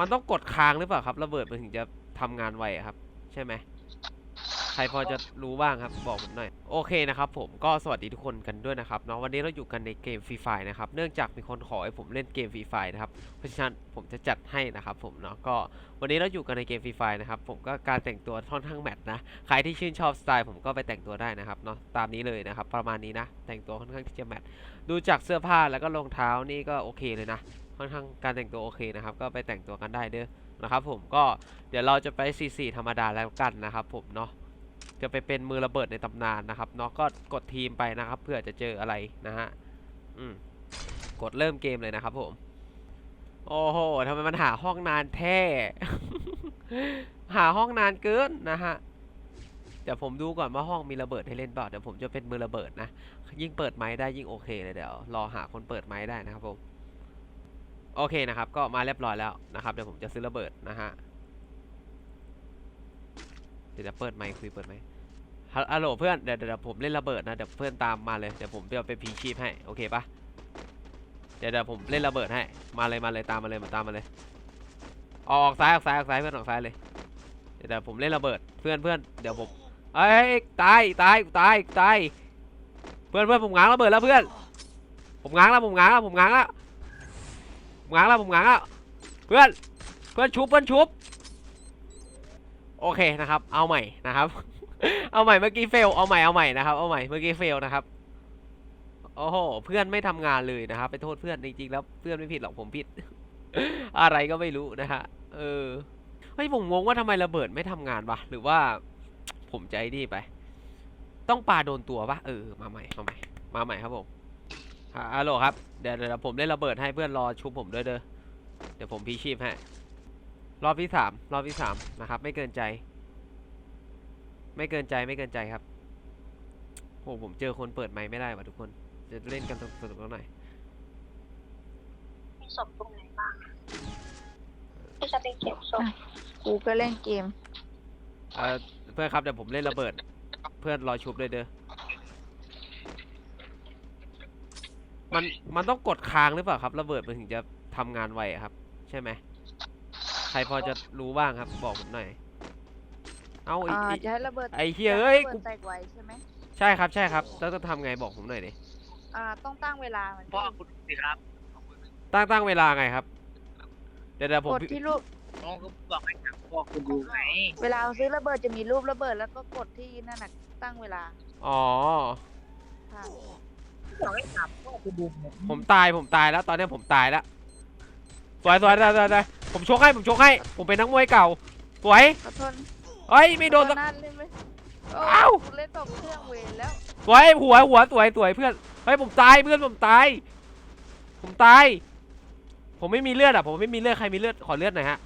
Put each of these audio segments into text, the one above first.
มันต้องกดค้างหรือเปล่าครับ ระเบิดมันถึงจะทำงานไวอะครับ ใช่ไหม ใครพอจะรู้บ้างครับ บอกผมหน่อย โอเคนะครับผมก็สวัสดีทุกคนกันด้วยนะครับเนาะวันนี้เราอยู่กันในเกมฟรีไฟนะครับ เนื่องจากมีคนขอให้ผมเล่นเกมฟรีไฟนะครับ เพราะฉะนั้นผมจะจัดให้นะครับผมเนาะก็วันนี้เราอยู่กันในเกมฟรีไฟนะครับผมก็การแต่งตัวค่อนข้างแมทนะ ใครที่ชื่นชอบสไตล์ผมก็ไปแต่งตัวได้นะครับเนาะตามนี้เลยนะครับ ประมาณนี้นะ แต่งตัวค่อนข้างที่จะแมทดูจากเสื้อผ้าแล้วก็รองเท้านี่ก็โอเคเลยนะ ค่อนข้างการแต่งตัวโอเคนะครับ ก็ไปแต่งตัวกันได้เด้อนะครับผมก็เดี๋ยวเราจะไป C4 ธรรมดาแล้วกันนะครับผมเนาะจะไปเป็นมือระเบิดในตำนานนะครับเนาะก็กดทีมไปนะครับเพื่อจะเจออะไรนะฮะอืมกดเริ่มเกมเลยนะครับผมโอ้โหทำไมมันหาห้องนานแท้ หาห้องนานเกินนะฮะเดี๋ยวผมดูก่อนว่าห้องมีระเบิดให้เล่นเปล่าเดี๋ยวผมจะเป็นมือระเบิดนะยิ่งเปิดไม้ได้ยิ่งโอเคเลยเดี๋ยวรอหาคนเปิดไม้ได้นะครับผม โอเคนะครับ ก็มาเรียบร้อยแล้วนะครับเดี๋ยวผมจะซื้อระเบิดนะฮะเดี๋ยวจะเปิดไมค์คุยเปิดไหมฮัลโหลเพื่อนเดี๋ยวเดี๋ยวผมเล่นระเบิดนะเดี๋ยวเพื่อนตามมาเลยเดี๋ยวผมจะไปพีชีพให้โอเคปะเดี๋ยวเดี๋ยวผมเล่นระเบิดให้มาเลยมาเลยตามมาเลยมาตามมาเลยออกซ้ายออกซ้ายออกซ้ายเพื่อนออกซ้ายเลยเดี๋ยวผมเล่นระเบิดเพื่อนเพื่อนเดี๋ยวผมเอ้ยตายตายตายตายเพื่อนเพื่อนผมง้างระเบิดแล้วเพื่อน ผมง้างแล้วผมง้างแล้วผมง้างแล้ว ง้างแล้วผมง้างแล้วเพื่อนเพื่อนชุบเพื่อนชุบโอเคนะครับ เอาใหม่นะครับ เอาใหม่เมื่อกี้เฟลเอาใหม่เอาใหม่นะครับเอาใหม่เมื่อกี้เฟลนะครับโอ้โหเพื่อนไม่ทำงานเลยนะครับ ไปโทษเพื่อนจริงๆแล้วเพื่อนไม่ผิดหรอกผมผิด อะไรก็ไม่รู้นะฮะเออเฮ้ยผมงงว่าทำไมระเบิดไม่ทำงานวะหรือว่า ผมใจดีไป ต้องปาโดนตัวปะเออมาใหม่มาใหม่มาใหม่ครับผม ฮัลโหลครับ เดี๋ยวเดี๋ยวผมเล่นระเบิดให้เพื่อนรอชุบผมด้วยเด้อ เดี๋ยวผมพีชีพให้ รอบที่สามรอบที่สามนะครับ ไม่เกินใจ ไม่เกินใจไม่เกินใจครับโหผมเจอคนเปิดไมค์ไม่ได้ว่ะทุกคน จะเล่นกันสนุกๆหน่อย มีศพตรงไหนบ้างพี่จะไปเก็บศพกูก็เล่นเกม เออเพื่อนครับเดี๋ยวผมเล่นระเบิด เพื่อนรอชุบเลยเด้อ มันมันต้องกดค้างหรือเปล่าครับ ระเบิดมันถึงจะทำงานไวอะครับ ใช่ไหมใครพอจะรู้บ้างครับ บอกผมหน่อย เอาไอ้อ่าไอ้ จะให้ระเบิดไอ้เหี้ยจะให้เอ้ย ระกูเบิดแตกไวใช่ไหมใช่ครับใช่ครับแล้วต้องทำไงบอกผมหน่อยดิอ่าต้องตั้งเวลามันพ่อคุณสิครับตั้งตั้งเวลาไงครับ เดี๋ยวเดี๋ยวผมกดที่รูปน้องก็บอกให้ถามพ่อคุณดูไงเวลาซื้อระเบิดจะมีรูประเบิดแล้วก็กดที่นั่นน่ะตั้งเวลาอ๋อ ค่ะ บอกให้ถามพ่อคุณดูไงผมตายผมตายแล้ว ตอนนี้ผมตายแล้ว สวยสวยสวยสวยสวยผมชกให้ผมชกให้ผมเป็นนักมวยเก่า สวยขอโทษเฮ้ยไม่โดนสักนั่นเล่นไหมโอ้าวกูเล่นตกเครื่องเวรแล้วสวยหัวหัวสวยสวยเพื่อนเฮ้ยผมตายเพื่อนผมตาย ผมตาย ผมไม่มีเลือดอะ ผมไม่มีเลือดใครมีเลือดขอเลือดหน่อยฮะ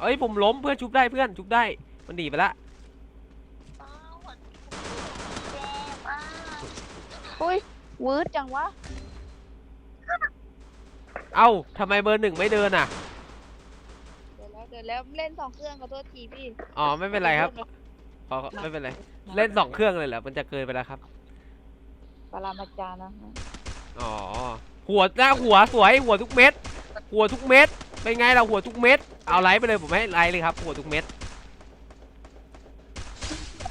เอ้ยผมล้มเพื่อนชุบได้เพื่อนชุบได้ มันหนีไปละ อ้าวแย่มาก อุ้ยวืดจังวะ เอ้าทำไมเบอร์หนึ่งไม่เดินอะ เดี๋ยวแล้วเดี๋ยวแล้วเล่นสองเครื่องขอโทษทีพี่อ๋อไม่เป็นไรครับขอขอไม่เป็นไร เล่นสองเครื่องเลยเหรอ มันจะเกินไปแล้วครับ ปรามาจารย์นะอ๋อ หัวหน้าหัวสวยหัวทุกเม็ด หัวทุกเม็ด เป็นไงล่ะหัวทุกเม็ด เอาไลฟ์ไปเลยผมให้ไลฟ์เลยครับ หัวทุกเม็ด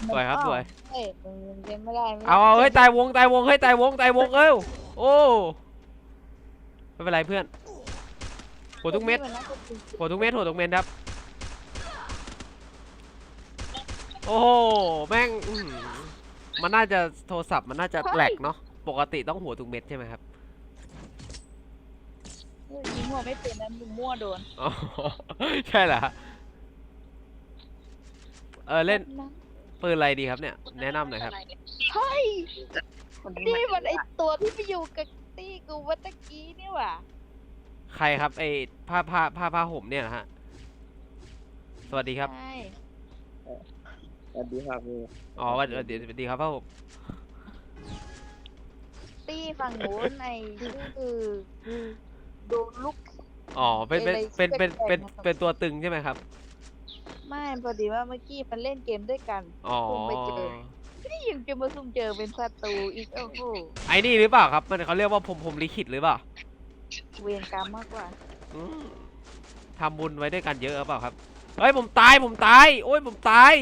สวยครับสวย เอ้ยมึงเล่นไม่ได้ไม่ได้เอาเอาเฮ้ยตายวงตายวงเฮ้ยตายวงตายวงเอ้วโอ้ไม่เป็นไรเพื่อนหัวทุกเม็ดนน่าจะจริงหัวทุกเม็ดหัวทุกเม็ดครับ โอ้โหแม่งอื้อหือมันน่าจะโทรศัพท์มันน่าจะแหลกเนาะปกติต้องหัวทุกเม็ดใช่ไหมครับเฮ้ยยิงหัวไม่เป็นนะมึงมั่วโดนอ๋อใช่เหรอฮะเออเล่น ปืนอะไรดีครับเนี่ยแนะนำหน่อยครับ เฮ้ยคนนี้นี่มันไอตัวที่ไปอยู่กับตี้กูเมื่อตะกี้นี่หว่าใครครับไอ้ผ้าผ้าผ้าผ้าห่มเนี่ยนะฮะสวัสดีครับใช่สวัสดีครับพี่อ๋อสวัสดีสวัสดีครับผ้าห่มตี้ฝั่งนู้นไอชื่อโดนลูก อ๋อเป็นเป็นอะไรเป็นเป็นเป็นแปลกๆนะครับเป็นตัวตึงใช่ไหมครับ ไม่พอดีว่าเมื่อกี้มันเล่นเกมด้วยกันอ๋อคงไปเจอนี่ยังจะมาซุ่มเจอเป็นศัตรูอีกโอ้โหไอ้นี่หรือเปล่าครับ มันเขาเรียกว่าผมผมลิขิตหรือเปล่าเวรกรรมมากกว่าอืมทำบุญไว้ด้วยกันเยอะหรือเปล่าครับ เฮ้ยผมตายผมตาย โอ้ยผมตาย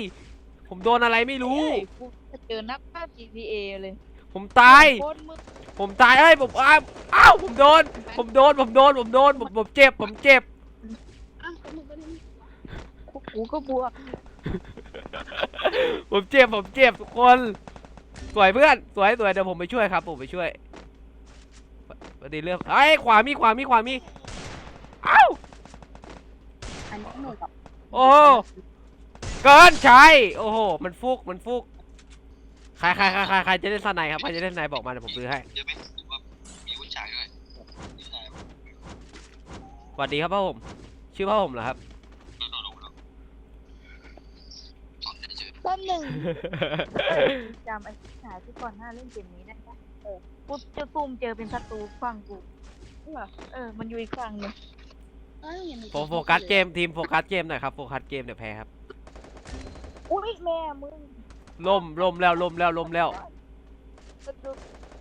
ผมโดนอะไรไม่รู้ เฮ้ยกูจะเจอนักภาพ GTA เลยผมตาย โคตรมืดผมตายเอ้ยผมอ้าวอ้าวผมโดน ผมโดนผมโดนผมโดนผมผมเจ็บผมเจ็บอ้าวคนหนึ่งคนหนึ่ง กูก็บวกผมเจ็บผมเจ็บทุกคน สวยเพื่อน สวยสวยเดี๋ยวผมไปช่วยครับ ผมไปช่วยประเดี๋ยวเรื่องไอ้ยขวามีขวามีขวามีอ้าวอันนี้หนูกับโอ้เกินใช่โอ้โหมันฟุกมันฟุกใครใครใครใครใครจะเล่นสไนครับใครจะเล่นสไนบอกมาเดี๋ยวผมซื้อให้เยอะไหมหรือว่ามีวุ้นฉายด้วยวุ้นฉายสวัสดีครับพ่อผม ชื่อพ่อผมเหรอครับ โดดลงแล้วสอนจะเจอ แป๊บหนึ่งจำไอ้สายที่ก่อนหน้าเล่นเกมนี้ได้ปะเออกูจะซุ่มเจอเป็นศัตรูฝั่งกูเหรอเออ มันอยู่อีกฝั่งหนึงเอ้ยอย่างนี้โฟโฟกัสเกมทีมโฟกัสเกมหน่อยครับโฟกัสเกมเดี๋ยวแพ้ครับอุ้ยแม่มึงล่มล่มแล้วล่มแล้วล่มแล้วศัตรู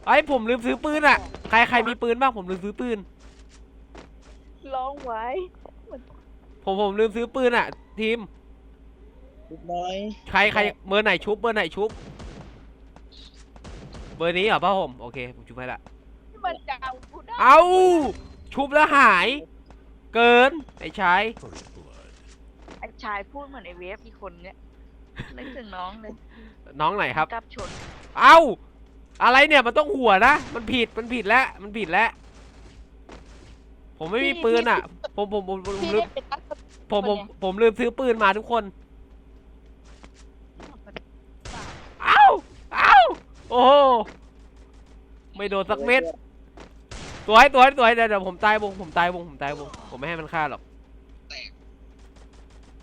ไอ้ยผมลืมซื้อปืนอะใครใครมีปืนบ้างผมลืมซื้อปืน ร้องไว้ผมผมลืมซื้อปืนอะ ทีม ลูกน้อยใครใครเบอร์ไหนชุบเบอร์ไหนชุบ เบอร์นี้เหรอพ่อผมโอเคผมชุบให้ละที่มันจะเอากูได้เอาชุบแล้วหาย เกินไอ้ชายไอ้ชายพูดเหมือนไอ้เวฟอีกคนเนี้ยนึกถึงน้องเลยน้องไหนครับ กับชนเอาอะไรเนี่ยมันต้องหัวนะมันผิดมันผิดแล้วมันผิดแล้วผมไม่มีปืนอะ ผมผมผมผมพี่ลืได้มเป็นนัก ผมผมผมลืมซื้อปืนมาทุกคน เอ้า เอ้า โอ้โหไม่โดนสักเม็ดสวยสวยสวยเดี๋ยวเดี๋ยวผมตายวงผมตายวงผมตายวงผมไม่ให้มันฆ่าหรอก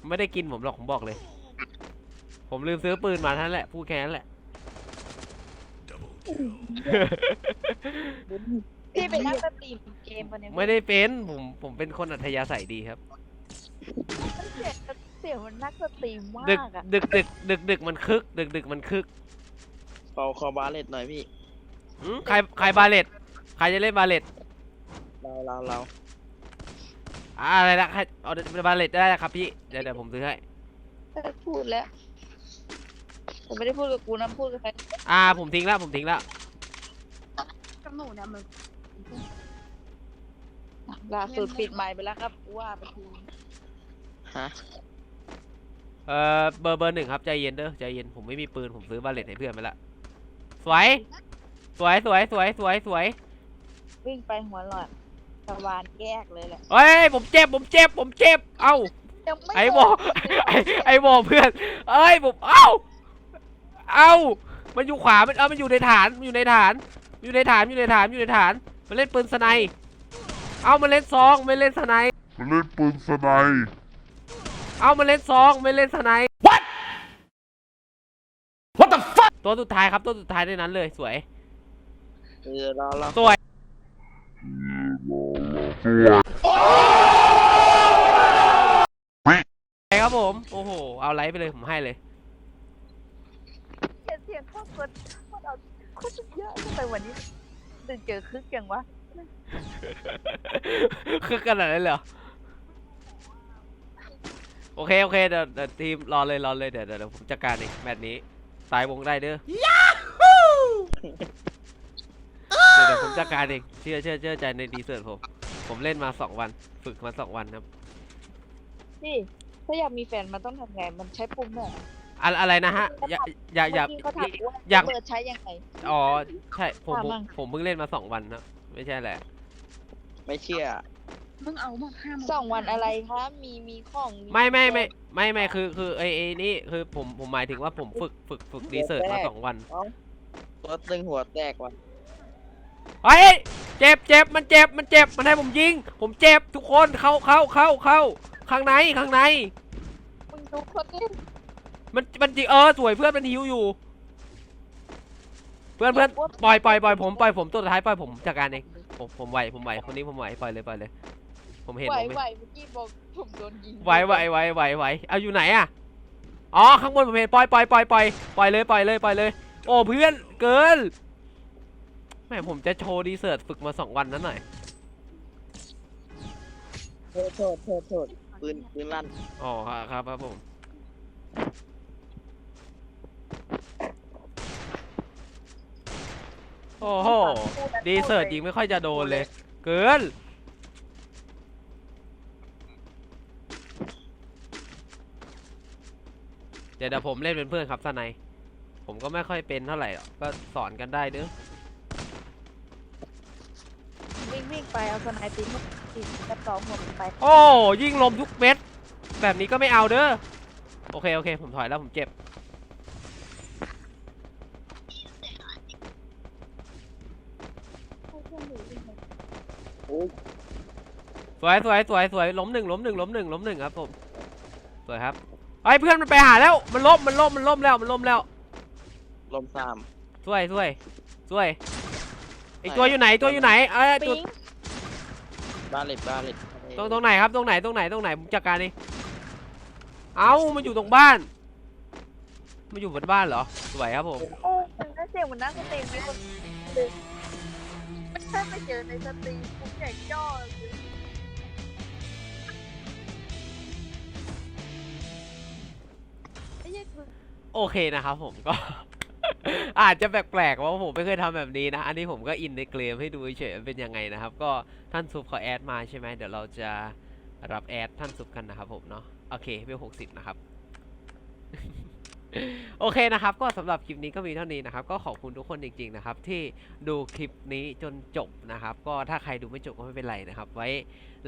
ไม่ได้กินผมหรอกผมบอกเลย ผมลืมซื้อปืนมาเท่านั้นแหละพูดแค่นั้นแหละ พี่เป็นนักสตรีมเกมปะเนี่ยไม่ได้เป็นผมผมเป็นคนอัธยาศัยดีครับ เสียงเสียงมันนักสตรีมมาดึกกอะดึกดึกดึกดึกมันคึก ดึกดึกมันคึก ขอขอบาเลตหน่อยพี่หืมใครใครบาเลตใครจะเล่นบาเลตเราเราเราอ่าอะไรนะใครเอาบาเลตได้ครับพี่เดี๋ยวเดี๋ยวผมซื้อให้พูดแล้วผมไม่ได้พูดกับกูนะพูดกับใครอ่าผมทิ้งแล้วผมทิ้งแล้วกับหนูเนี่ยมันล่าสุดปิดไมค์ไปแล้วครับว่าไปทีฮะเอ่อเบอร์เบอร์หนึ่งครับใจเย็นเด้อใจเย็นผมไม่มีปืนผมซื้อบาเลตให้เพื่อนไปละ สวย สวยสวยสวยสวยสวยวิ่งไปหัวหลอดตะวานแยกเลยแหละเฮ้ยผมเจ็บผมเจ็บผมเจ็บ เอ้ายังไม่ไอ้บอไอ้ไอ้บอเพื่อนเอ้ยผมเอ้าเอ้ามันอยู่ขวามันเอ้ามันอยู่ในฐานมันอยู่ในฐานอยู่ในฐานอยู่ในฐานอยู่ในฐาน มันเล่นปืนสไนป์เอ้ามันเล่นซองไม่เล่นสไนป์มันเล่นปืนสไนป์เอ้ามันเล่นซองไม่เล่นสไนป์ ตัวสุดท้ายครับตัวสุดท้ายในนั้นเลยสวย เออเราเราสวยไปครับผม โอ้โห เอาไลฟ์ไปเลยผมให้เลย เสียงเสียงเข้าคนคนเอาคนเยอะทำไมวันนี้ดึงเจอคึกอย่างวะคือขนาดนั้นเลยเหรอ โอเค โอเค เดี๋ยวเดี๋ยวทีมรอเลยรอเลยเดี๋ยวเดี๋ยวเดี๋ยวผมจัดการเองแมตช์นี้ ตายวงได้เด้อเดี๋ยวเดี๋ยวผมจัดการเองเชื่อเชื่อเชื่อใจในดีเซิร์ตผม ผมเล่นมาสองวัน ฝึกมาสองวันครับนี่ถ้าอยากมีแฟนมันต้องทำไงมันใช้ปุ่มไหนอะอะไรนะฮะ อย่าอย่าอย่าเมื่อกี้เขาถามว่าอยาก เปิดใช้ยังไง อ๋อ ใช่ ผมผมถามมั่งผมเพิ่งเล่นมาสองวันนะ ไม่ใช่แหละ ไม่เชื่อ มึงเอาหมดห้าหมดสองวันอะไรคะมีมีของไม่ไม่ไม่ไม่ไม่คือคือไอ้ไอ้นี่คือผมผมหมายถึงว่าผมฝึกฝึกฝึกดีเซิร์ตมาสองวันรถตึงหัวแตกว่ะเฮ้ยเจ็บเจ็บมันเจ็บมันเจ็บมันให้ผมยิง ผมเจ็บทุกคนเข้าเข้าเข้าเข้าข้างในข้างในมึงดูคนนี้มันมันจิเออสวยเพื่อนมันฮิวอยู่ เพื่อนเพื่อนปล่อยปล่อยปล่อยผมปล่อยผมตัวสุดท้ายปล่อยผมจัดการเองผมผมไหวผมไหวคนนี้ผมไหวปล่อยเลยปล่อยเลย ผมเห็นไหวผมเห็นไหวเมื่อกี้บอกผมโดนยิงไหวไหวไหวไหวไหวเอาอยู่ไหนอะอ๋อข้างบนผมเห็นปล่อยปล่อยปล่อยปล่อยปล่อยเลยปล่อยเลยปล่อยเลย โอ้เพื่อนเกินแม่ผมจะโชว์ดีเซิร์ตฝึกมาสองวันนั้นหน่อยโทษโทษโทษโทษปืนปืนลั่นอ๋อครับครับครับผมโอ้โหดีเสิร์ตยิงไม่ค่อยจะโดนเลย เกิน ดี๋ยวเดี๋ยวผมเล่นเป็นเพื่อนครับสนายผมก็ไม่ค่อยเป็นเท่าไหร่หรอกก็สอนกันได้เด้อวิ่งวิ่งไปเอาสไนตีนตีกระสองหมดไปโอ้ยิงลมทุกเม็ด แบบนี้ก็ไม่เอาเด้อโอเคโอเค ผมถอยแล้วผมเจ็บโอ้ยสวยสวยสวยสวยล้มหนึ่งล้มหนึ่งล้มหนึ่งล้มหนึ่งครับผมสวยครับ ไอ้ยเพื่อนมันไปหาแล้ว มันล้มมันล้มมันล้มแล้วมันล้มแล้วลมสามสวยสวยสวยอีกตัวอยู่ไหนตัวอยู่ไหนเอ้ยตัวปิ๊งบาเลตบาเลตตรงตรงไหนครับตรงไหนตรงไหนตรงไหนผมจัดการเองเอ้ามันอยู่ตรงบ้านมันอยู่บนบ้านเหรอสวยครับผมโอ้มันได้เสียงเหมือนนั่งสตรีมเลยคนเลยไม่ใช่ไปเจอในสตรีมผมใหญ่จ้อเลย ไอ้เหี้ยคือโอเคนะครับผมก็ อาจจะแปลกๆว่าผมไม่เคยทำแบบนี้นะ อันนี้ผมก็อินในเกมให้ดูเฉยๆมันเป็นยังไงนะครับ ก็ท่านซุปเขาแอดมาใช่ไหมเดี๋ยวเราจะรับแอดท่านซุปกันนะครับผมเนาะโอเคเวลหกสิบนะครับ โอเคนะครับ ก็สำหรับคลิปนี้ก็มีเท่านี้นะครับ ก็ขอบคุณทุกคนจริง ๆ นะครับ ที่ดูคลิปนี้จนจบนะครับ ก็ถ้าใครดูไม่จบก็ไม่เป็นไรนะครับ ไว้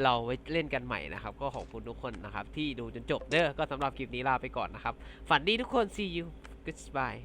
เราไว้เล่นกันใหม่นะครับ ก็ขอบคุณทุกคนนะครับ ที่ดูจนจบเด้อก็สำหรับคลิปนี้ลาไปก่อนนะครับ ฝันดีทุกคน see you goodbye